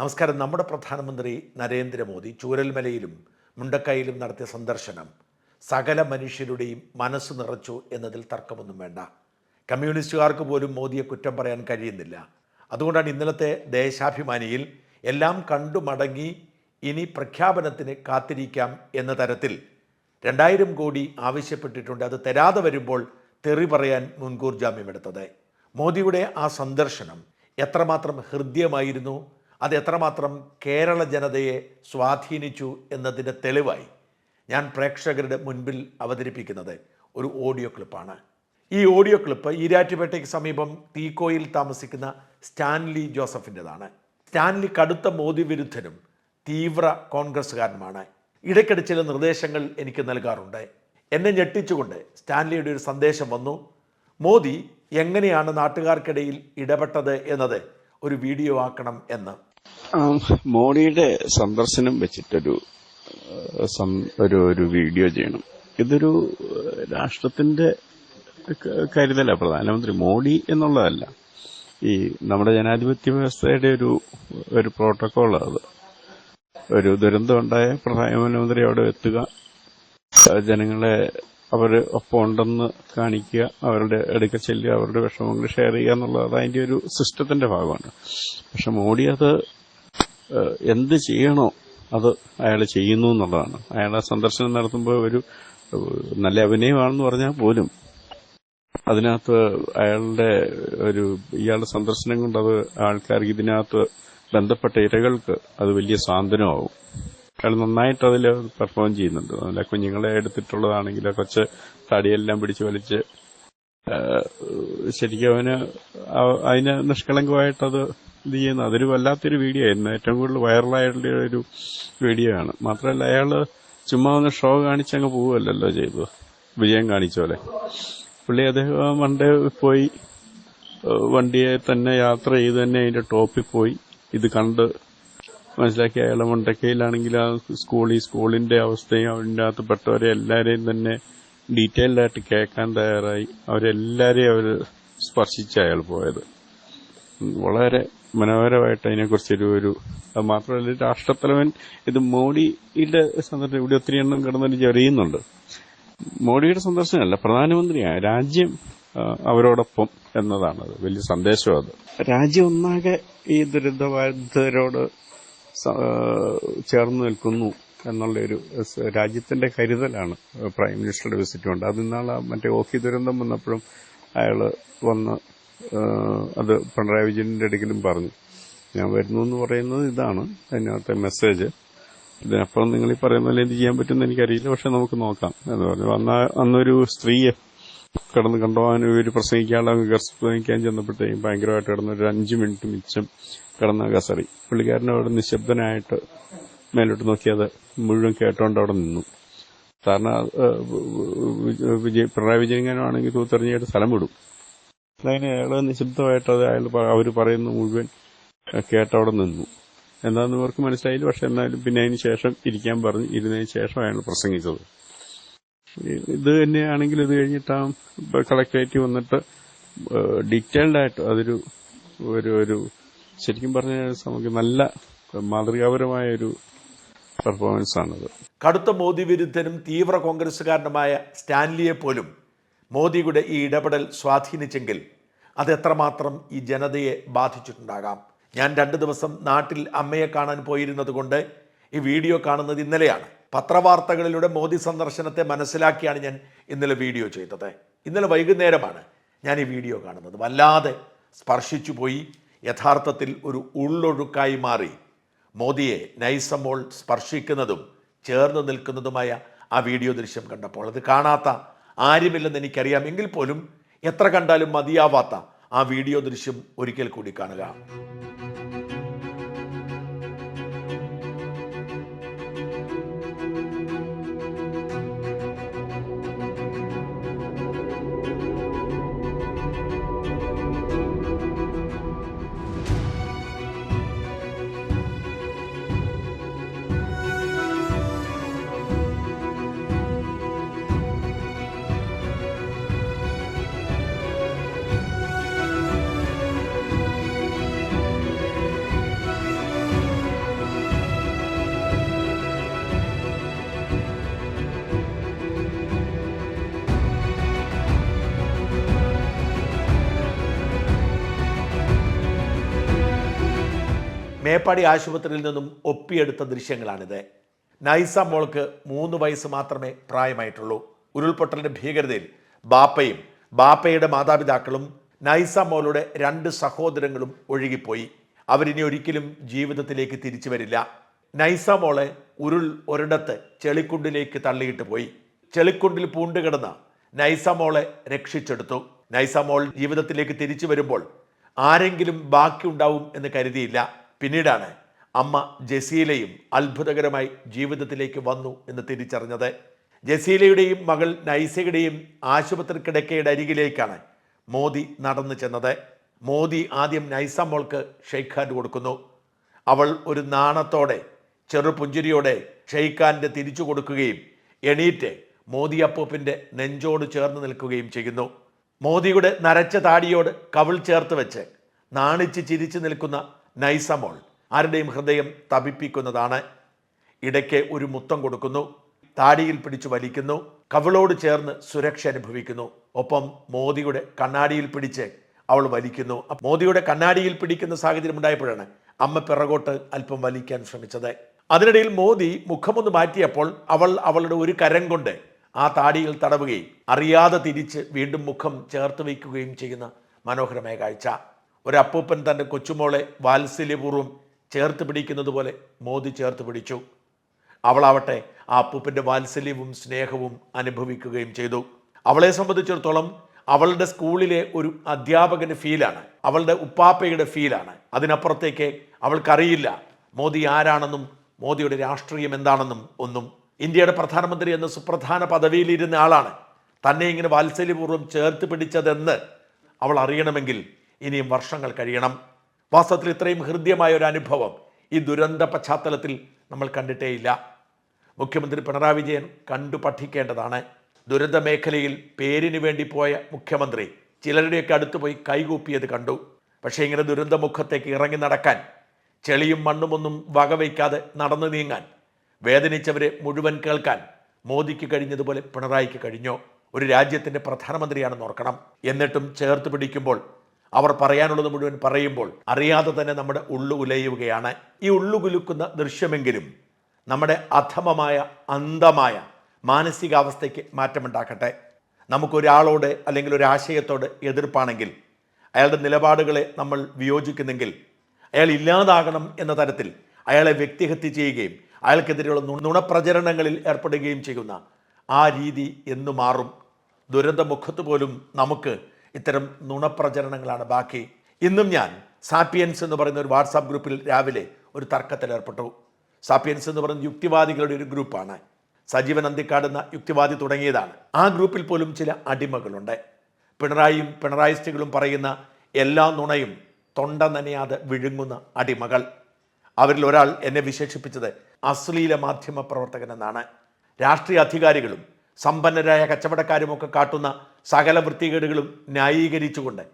നമസ്കാരം. നമ്മുടെ പ്രധാനമന്ത്രി നരേന്ദ്രമോദി ചൂരൽമലയിലും മുണ്ടക്കൈയിലും നടത്തിയ സന്ദർശനം സകല മനുഷ്യരുടെയും മനസ്സ് നിറച്ചു എന്നതിൽ തർക്കമൊന്നും വേണ്ട. കമ്മ്യൂണിസ്റ്റുകാർക്ക് പോലും മോദിയെ കുറ്റം പറയാൻ കഴിയുന്നില്ല. അതുകൊണ്ടാണ് ഇന്നലത്തെ ദേശാഭിമാനിയിൽ എല്ലാം കണ്ടു മടങ്ങി ഇനി പ്രഖ്യാപനത്തിന് കാത്തിരിക്കാം എന്ന തരത്തിൽ രണ്ടായിരം കോടി ആവശ്യപ്പെട്ടിട്ടുണ്ട്. അത് തരാതെ വരുമ്പോൾ തെറി പറയാൻ മുൻകൂർ ജാമ്യമെടുത്തത്. മോദിയുടെ ആ സന്ദർശനം എത്രമാത്രം ഹൃദ്യമായിരുന്നു? അത് എത്രമാത്രം കേരള ജനതയെ സ്വാധീനിച്ചു എന്നതിന്റെ തെളിവായി ഞാൻ പ്രേക്ഷകരുടെ മുൻപിൽ അവതരിപ്പിക്കുന്നത് ഒരു ഓഡിയോ ക്ലിപ്പാണ്. ഈ ഓഡിയോ ക്ലിപ്പ് ഈരാറ്റുപേട്ടയ്ക്ക് സമീപം തീക്കോയിൽ താമസിക്കുന്ന സ്റ്റാൻലി ജോസഫിന്റെതാണ്. സ്റ്റാൻലി കടുത്ത മോദി വിരുദ്ധനും തീവ്ര കോൺഗ്രസ്സുകാരനുമാണ്. ഇടയ്ക്കിടെ ചില നിർദ്ദേശങ്ങൾ എനിക്ക് നൽകാറുണ്ട്. എന്നെ ഞെട്ടിച്ചുകൊണ്ട് സ്റ്റാൻലിയുടെ ഒരു സന്ദേശം വന്നു. മോദി എങ്ങനെയാണ് നാട്ടുകാർക്കിടയിൽ ഇടപെട്ടത് എന്നത് ഒരു വീഡിയോ ആക്കണം എന്ന്. മോഡിയുടെ സന്ദർശനം വെച്ചിട്ടൊരു ഒരു ഒരു വീഡിയോ ചെയ്യണം. ഇതൊരു രാഷ്ട്രത്തിന്റെ കരുതല പ്രധാനമന്ത്രി. മോഡി എന്നുള്ളതല്ല. ഈ നമ്മുടെ ജനാധിപത്യ വ്യവസ്ഥയുടെ ഒരു ഒരു പ്രോട്ടോകോൾ അത് ഒരു ദുരന്തം ഉണ്ടായ പ്രധാനമന്ത്രി അവിടെ എത്തുക. ജനങ്ങളെ അവർ ഒപ്പം ഉണ്ടെന്ന് കാണിക്കുക അവരുടെ എടുക്ക ചെല്ലുക അവരുടെ വിഷമങ്ങൾ ഷെയർ ചെയ്യുക എന്നുള്ളത് അതിന്റെ ഒരു സിസ്റ്റത്തിന്റെ ഭാഗമാണ്. പക്ഷെ മോഡി അത് എന്ത് ചെയ്യണോ അത് അയാൾ ചെയ്യുന്നു എന്നുള്ളതാണ്. അയാളെ സന്ദർശനം നടത്തുമ്പോൾ ഒരു നല്ല അഭിനയമാണെന്ന് പറഞ്ഞാൽ പോലും അതിനകത്ത് അയാളുടെ ഒരു ഇയാളുടെ സന്ദർശനം കൊണ്ട് അത് ആൾക്കാർക്ക് ഇതിനകത്ത് ബന്ധപ്പെട്ട ഇരകൾക്ക് അത് വലിയ സാന്ത്വനമാവും അയാൾ നന്നായിട്ട് അതിൽ പെർഫോം ചെയ്യുന്നുണ്ട്. നല്ല കുഞ്ഞുങ്ങളെ എടുത്തിട്ടുള്ളതാണെങ്കിൽ കുറച്ച് തടിയെല്ലാം പിടിച്ച് വലിച്ച് ശരിക്കും അവന് അതിന് നിഷ്കളങ്കമായിട്ട് അത് ഇത് ചെയ്യുന്നു അതൊരു വല്ലാത്തൊരു വീഡിയോ ആയിരുന്നു. ഏറ്റവും കൂടുതൽ വൈറലായിട്ടുള്ള ഒരു വീഡിയോ ആണ്. മാത്രമല്ല അയാൾ ചുമ്മാ ഒന്ന് ഷോ കാണിച്ചങ്ങ് പോവുമല്ലോ ചെയ്തത്. വിജയം കാണിച്ച പോലെ. പുള്ളി അദ്ദേഹം വണ്ടി പോയി വണ്ടിയെ തന്നെ യാത്ര ചെയ്ത് തന്നെ അതിന്റെ ടോപ്പിൽ പോയി. ഇത് കണ്ട് മനസ്സിലാക്കി അയാളെ മുണ്ടക്കയിലാണെങ്കിൽ ആ സ്കൂൾ ഈ സ്കൂളിന്റെ അവസ്ഥയും അതിന്റെ അകത്ത് പെട്ടവരെ എല്ലാരെയും തന്നെ ഡീറ്റെയിൽഡ് ആയിട്ട് കേൾക്കാൻ തയ്യാറായി. അവരെല്ലാരെയും അവർ സ്പർശിച്ച അയാൾ പോയത്. വളരെ മനോഹരമായിട്ട് അതിനെക്കുറിച്ചൊരു ഒരു അത് മാത്രമല്ല രാഷ്ട്രത്തലവൻ ഇത് മോഡിയുടെ സന്ദർശനം ഇവിടെ ഒത്തിരി എണ്ണം കിടന്നൊരു ചെറിയുന്നുണ്ട് മോഡിയുടെ സന്ദർശനമല്ല പ്രധാനമന്ത്രിയാണ് രാജ്യം അവരോടൊപ്പം എന്നതാണ് വലിയ സന്ദേശം അത്. രാജ്യം ഒന്നാകെ ഈ ദുരിതബാധിതരോട് ചേർന്ന് നിൽക്കുന്നു എന്നുള്ള ഒരു രാജ്യത്തിന്റെ കരുതലാണ് പ്രൈം മിനിസ്റ്ററുടെ വിസിറ്റ് കൊണ്ട്. അത് ഇന്നാളെ മറ്റേ ഓഖി ദുരന്തം വന്നപ്പോഴും അയാൾ വന്ന് അത് പിണറായി വിജയന്റെ അടുക്കലും പറഞ്ഞു. ഞാൻ വരുന്നു എന്ന് പറയുന്നത് ഇതാണ് അതിനകത്തെ മെസ്സേജ്. ഇതിനപ്പുറം നിങ്ങൾ ഈ പറയുന്ന എന്ത് ചെയ്യാൻ പറ്റുമെന്ന് എനിക്കറിയില്ല പക്ഷെ നമുക്ക് നോക്കാം എന്ന് പറഞ്ഞു. അന്ന് അന്നൊരു സ്ത്രീയെ കിടന്ന് കണ്ടുപോകാൻ ഇവർ പ്രസംഗിക്കാനുള്ള പ്രസംഗിക്കാൻ ചെന്നപ്പോഴത്തേക്കും ഭയങ്കരമായിട്ട് കിടന്ന് ഒരു അഞ്ച് മിനിറ്റ് മിച്ചം കിടന്ന കസറി പുള്ളിക്കാരൻ അവിടെ നിശബ്ദനായിട്ട് മേലോട്ട് നോക്കിയത് മുഴുവൻ കേട്ടോണ്ട് അവിടെ നിന്നു. കാരണം വിജയ് പിണറായി വിജയനാണെങ്കിൽ തൂത്തെറിഞ്ഞായിട്ട് സ്ഥലം വിടും. അതിന് അയാൾ നിശബ്ദമായിട്ട് അത് അയാൾ അവർ പറയുന്ന മുഴുവൻ കേട്ടവിടെ നിന്നു. എന്താന്ന് ഇവർക്ക് മനസ്സിലായില്ല. പക്ഷെ എന്നാലും പിന്നെ അതിന് ശേഷം ഇരിക്കാൻ പറഞ്ഞു ഇരുന്നതിന് ശേഷം അയാൾ പ്രസംഗിച്ചത്. ഇത് തന്നെയാണെങ്കിൽ ഇത് കഴിഞ്ഞിട്ട് ആ കളക്ടറേറ്റ് വന്നിട്ട് ഡീറ്റെയിൽഡ് ആയിട്ട് അതൊരു ഒരു ഒരു ശരിക്കും പറഞ്ഞാൽ നമുക്ക് നല്ല മാതൃകാപരമായ ഒരു പെർഫോമൻസ് ആണത്. കടുത്ത മോദി വിരുദ്ധനും തീവ്ര കോൺഗ്രസ്സുകാരനുമായ സ്റ്റാൻലിയെ പോലും മോദിയുടെ ഈ ഇടപെടൽ സ്വാധീനിച്ചെങ്കിൽ അത് എത്രമാത്രം ഈ ജനതയെ ബാധിച്ചിട്ടുണ്ടാകാം. ഞാൻ രണ്ട് ദിവസം നാട്ടിൽ അമ്മയെ കാണാൻ പോയിരുന്നത് കൊണ്ട് ഈ വീഡിയോ കാണുന്നത് ഇന്നലെയാണ്. പത്രവാർത്തകളിലൂടെ മോദി സന്ദർശനത്തെ മനസ്സിലാക്കിയാണ് ഞാൻ ഇന്നലെ വീഡിയോ ചെയ്തത്. ഇന്നലെ വൈകുന്നേരമാണ് ഞാൻ ഈ വീഡിയോ കാണുന്നത്. വല്ലാതെ സ്പർശിച്ചു പോയി. യഥാർത്ഥത്തിൽ ഒരു ഉള്ളൊഴുക്കായി മാറി. മോദിയെ നൈസമോൾ സ്പർശിക്കുന്നതും ചേർന്ന് നിൽക്കുന്നതുമായ ആ വീഡിയോ ദൃശ്യം കണ്ടപ്പോൾ അത് കാണാത്ത ആരുമില്ലെന്ന് എനിക്കറിയാം. എങ്കിൽ പോലും എത്ര കണ്ടാലും മതിയാവാത്ത ആ വീഡിയോ ദൃശ്യം ഒരിക്കൽ കൂടി കാണുക. മേപ്പാടി ആശുപത്രിയിൽ നിന്നും ഒപ്പിയെടുത്ത ദൃശ്യങ്ങളാണിത്. നൈസ മോൾക്ക് മൂന്ന് വയസ്സ് മാത്രമേ പ്രായമായിട്ടുള്ളൂ. ഉരുൾപൊട്ടലിന്റെ ഭീകരതയിൽ ബാപ്പയും ബാപ്പയുടെ മാതാപിതാക്കളും നൈസ മോളുടെ രണ്ട് സഹോദരങ്ങളും ഒഴുകിപ്പോയി. അവരിനി ഒരിക്കലും ജീവിതത്തിലേക്ക് തിരിച്ചു വരില്ല. നൈസ മോളെ ഉരുൾ ഒരിടത്ത് ചെളിക്കുണ്ടിലേക്ക് തള്ളിയിട്ട് പോയി. ചെളിക്കുണ്ടിൽ പൂണ്ടുകിടന്ന നൈസ മോളെ രക്ഷിച്ചെടുത്തു. നൈസ മോൾ ജീവിതത്തിലേക്ക് തിരിച്ചു വരുമ്പോൾ ആരെങ്കിലും ബാക്കിയുണ്ടാവും എന്ന് കരുതിയില്ല. പിന്നീടാണ് അമ്മ ജസീലയും അത്ഭുതകരമായി ജീവിതത്തിലേക്ക് വന്നു എന്ന് തിരിച്ചറിഞ്ഞത്. ജസീലയുടെയും മകൾ നൈസയുടെയും ആശുപത്രി കിടക്കയുടെ അരികിലേക്കാണ് മോദി നടന്നു ചെന്നത്. മോദി ആദ്യം നൈസ മോൾക്ക് ഷെയ്ഖ് ഹാൻഡ് കൊടുക്കുന്നു. അവൾ ഒരു നാണത്തോടെ ചെറുപുഞ്ചിരിയോടെ ഷെയ്ഖ് ഹാൻഡ് തിരിച്ചു കൊടുക്കുകയും എണീറ്റ് മോദി അപ്പൂപ്പിന്റെ നെഞ്ചോട് ചേർന്ന് നിൽക്കുകയും ചെയ്യുന്നു. മോദിയുടെ നരച്ച താടിയോട് കവിൾ ചേർത്ത് വെച്ച് നാണിച്ച് ചിരിച്ചു നിൽക്കുന്ന നൈസമോൾ. ആരുടെയും ഹൃദയം തപിപ്പിക്കുന്നതാണ്. ഇടയ്ക്ക് ഒരു മുത്തം കൊടുക്കുന്നു. താടിയിൽ പിടിച്ചു വലിക്കുന്നു. കവിളോട് ചേർന്ന് സുരക്ഷ അനുഭവിക്കുന്നു. ഒപ്പം മോദിയുടെ കണ്ണാടിയിൽ പിടിച്ച് അവൾ വലിക്കുന്നു. മോദിയുടെ കണ്ണാടിയിൽ പിടിക്കുന്ന സാഹചര്യം ഉണ്ടായപ്പോഴാണ് അമ്മ പിറകോട്ട് അല്പം വലിക്കാൻ ശ്രമിച്ചത്. അതിനിടയിൽ മോദി മുഖമൊന്ന് മാറ്റിയപ്പോൾ അവൾ അവളുടെ ഒരു കരം കൊണ്ട് ആ താടിയിൽ തടവുകയും അറിയാതെ തിരിച്ച് വീണ്ടും മുഖം ചേർത്ത് വയ്ക്കുകയും ചെയ്യുന്ന മനോഹരമായ കാഴ്ച. ഒരപ്പൂപ്പൻ തന്റെ കൊച്ചുമോളെ വാത്സല്യപൂർവം ചേർത്ത് പിടിക്കുന്നത് പോലെ മോദി ചേർത്ത് പിടിച്ചു. അവളാവട്ടെ ആ അപ്പൂപ്പന്റെ വാത്സല്യവും സ്നേഹവും അനുഭവിക്കുകയും ചെയ്തു. അവളെ സംബന്ധിച്ചിടത്തോളം അവളുടെ സ്കൂളിലെ ഒരു അധ്യാപകന്റെ ഫീലാണ്. അവളുടെ ഉപ്പാപ്പയുടെ ഫീലാണ്. അതിനപ്പുറത്തേക്ക് അവൾക്കറിയില്ല മോദി ആരാണെന്നും മോദിയുടെ രാഷ്ട്രീയം എന്താണെന്നും ഒന്നും. ഇന്ത്യയുടെ പ്രധാനമന്ത്രി എന്ന സുപ്രധാന പദവിയിലിരുന്ന ആളാണ്. തന്നെ ഇങ്ങനെ വാത്സല്യപൂർവം ചേർത്ത് പിടിച്ചതെന്ന് അവൾ അറിയണമെങ്കിൽ ഇനിയും വർഷങ്ങൾ കഴിയണം. വാസ്തവത്തിൽ ഇത്രയും ഹൃദ്യമായ ഒരു അനുഭവം ഈ ദുരന്ത പശ്ചാത്തലത്തിൽ നമ്മൾ കണ്ടിട്ടേയില്ല. മുഖ്യമന്ത്രി പിണറായി വിജയൻ കണ്ടു പഠിക്കേണ്ടതാണ്. ദുരന്ത മേഖലയിൽ പേരിന് വേണ്ടി പോയ മുഖ്യമന്ത്രി ചിലരുടെയൊക്കെ അടുത്ത് പോയി കൈകൂപ്പിയത് കണ്ടു. പക്ഷേ ഇങ്ങനെ ദുരന്തമുഖത്തേക്ക് ഇറങ്ങി നടക്കാൻ ചെളിയും മണ്ണുമൊന്നും വകവയ്ക്കാതെ നടന്നു നീങ്ങാൻ വേദനിച്ചവരെ മുഴുവൻ കേൾക്കാൻ മോദിക്ക് കഴിഞ്ഞതുപോലെ പിണറായിക്ക് കഴിഞ്ഞോ. ഒരു രാജ്യത്തിന്റെ പ്രധാനമന്ത്രിയാണെന്ന് ഓർക്കണം. എന്നിട്ടും ചേർത്ത് പിടിക്കുമ്പോൾ അവർ പറയാനുള്ളത് മുഴുവൻ പറയുമ്പോൾ അറിയാതെ തന്നെ നമ്മുടെ ഉള്ളു ഉലയുകയാണ്. ഈ ഉള്ളു കുലുക്കുന്ന ദൃശ്യമെങ്കിലും നമ്മുടെ അധമമായ അന്ധമായ മാനസികാവസ്ഥയ്ക്ക് മാറ്റമുണ്ടാക്കട്ടെ. നമുക്കൊരാളോട് അല്ലെങ്കിൽ ഒരു ആശയത്തോട് എതിർപ്പാണെങ്കിൽ അയാളുടെ നിലപാടുകളെ നമ്മൾ വിയോജിക്കുന്നെങ്കിൽ അയാൾ ഇല്ലാതാകണം എന്ന തരത്തിൽ അയാളെ വ്യക്തിഹത്യ ചെയ്യുകയും അയാൾക്കെതിരെയുള്ള നുണ- നുണപ്രചരണങ്ങളിൽ ഏർപ്പെടുകയും ചെയ്യുന്ന ആ രീതി എന്നു മാറും. ദുരന്തമുഖത്ത് പോലും നമുക്ക് ഇത്തരം നുണപ്രചരണങ്ങളാണ് ബാക്കി. ഇന്നും ഞാൻ സാപ്പിയൻസ് എന്ന് പറയുന്ന ഒരു വാട്സാപ്പ് ഗ്രൂപ്പിൽ രാവിലെ ഒരു തർക്കത്തിൽ ഏർപ്പെട്ടു. സാപ്പിയൻസ് എന്ന് പറയുന്ന യുക്തിവാദികളുടെ ഒരു ഗ്രൂപ്പാണ്. സജീവൻ അന്തിക്കാട് എന്ന യുക്തിവാദി തുടങ്ങിയതാണ്. ആ ഗ്രൂപ്പിൽ പോലും ചില അടിമകളുണ്ട്. പിണറായിയും പിണറായിസ്റ്റുകളും പറയുന്ന എല്ലാ നുണയും തൊണ്ട നനയാതെ വിഴുങ്ങുന്ന അടിമകൾ. അവരിൽ ഒരാൾ എന്നെ വിശേഷിപ്പിച്ചത് അശ്ലീല മാധ്യമ പ്രവർത്തകൻ എന്നാണ്. രാഷ്ട്രീയ അധികാരികളും സമ്പന്നരായ കച്ചവടക്കാരുമൊക്കെ കാട്ടുന്ന സകല വൃത്തികേടുകളും ന്യായീകരിച്ചുകൊണ്ട്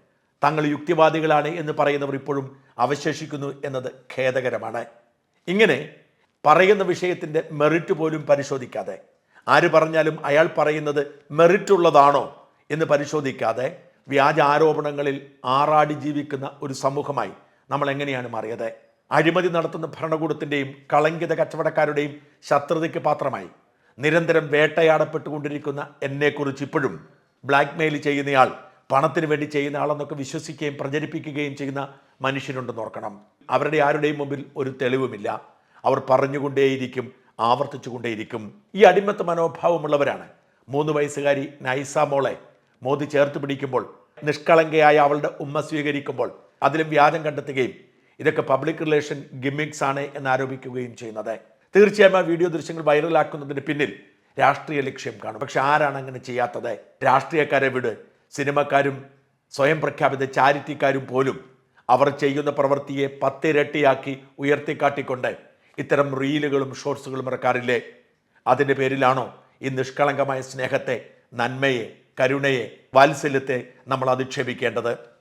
തങ്ങൾ യുക്തിവാദികളാണ് എന്ന് പറയുന്നവർ ഇപ്പോഴും അവശേഷിക്കുന്നു എന്നത് ഖേദകരമാണ്. ഇങ്ങനെ പറയുന്ന വിഷയത്തിന്റെ മെറിറ്റ് പോലും പരിശോധിക്കാതെ ആര് പറഞ്ഞാലും അയാൾ പറയുന്നത് മെറിറ്റുള്ളതാണോ എന്ന് പരിശോധിക്കാതെ വ്യാജ ആരോപണങ്ങളിൽ ആറാടി ജീവിക്കുന്ന ഒരു സമൂഹമായി നമ്മൾ എങ്ങനെയാണ് മാറിയത്? അഴിമതി നടത്തുന്ന ഭരണകൂടത്തിന്റെയും കളങ്കിത കച്ചവടക്കാരുടെയും ശത്രുതയ്ക്ക് പാത്രമായി നിരന്തരം വേട്ടയാടപ്പെട്ടുകൊണ്ടിരിക്കുന്ന എന്നെക്കുറിച്ച് ഇപ്പോഴും ബ്ലാക്ക് മെയിൽ ചെയ്യുന്നയാൾ പണത്തിന് വേണ്ടി ചെയ്യുന്ന ആളെന്നൊക്കെ വിശ്വസിക്കുകയും പ്രചരിപ്പിക്കുകയും ചെയ്യുന്ന മനുഷ്യരുണ്ടെന്ന് ഓർക്കണം. അവരുടെ ആരുടെയും മുമ്പിൽ ഒരു തെളിവുമില്ല. അവർ പറഞ്ഞുകൊണ്ടേയിരിക്കും ആവർത്തിച്ചുകൊണ്ടേയിരിക്കും. ഈ അടിമത്ത മനോഭാവമുള്ളവരാണ്. മൂന്ന് വയസ്സുകാരി നൈസ മോളെ മോദി ചേർത്ത് പിടിക്കുമ്പോൾ നിഷ്കളങ്കയായ അവളുടെ ഉമ്മ സ്വീകരിക്കുമ്പോൾ അതിലും വ്യാജം കണ്ടെത്തുകയും ഇതൊക്കെ പബ്ലിക് റിലേഷൻ ഗിമ്മിക്സ് ആണ് എന്ന് ആരോപിക്കുകയും ചെയ്യുന്നത്. തീർച്ചയായും ആ വീഡിയോ ദൃശ്യങ്ങൾ വൈറലാക്കുന്നതിന് പിന്നിൽ രാഷ്ട്രീയ ലക്ഷ്യം കാണും. പക്ഷെ ആരാണ് അങ്ങനെ ചെയ്യാത്തത്? രാഷ്ട്രീയക്കാരെ വിട്. സിനിമക്കാരും സ്വയം പ്രഖ്യാപിത ചാരിറ്റിക്കാരും പോലും അവർ ചെയ്യുന്ന പ്രവൃത്തിയെ പത്തിരട്ടിയാക്കി ഉയർത്തിക്കാട്ടിക്കൊണ്ട് ഇത്തരം റീലുകളും ഷോർട്സുകളും ഇറക്കാറില്ലേ? അതിന്റെ പേരിലാണോ ഈ നിഷ്കളങ്കമായ സ്നേഹത്തെ നന്മയെ കരുണയെ വാത്സല്യത്തെ നമ്മൾ അധിക്ഷേപിക്കേണ്ടത്?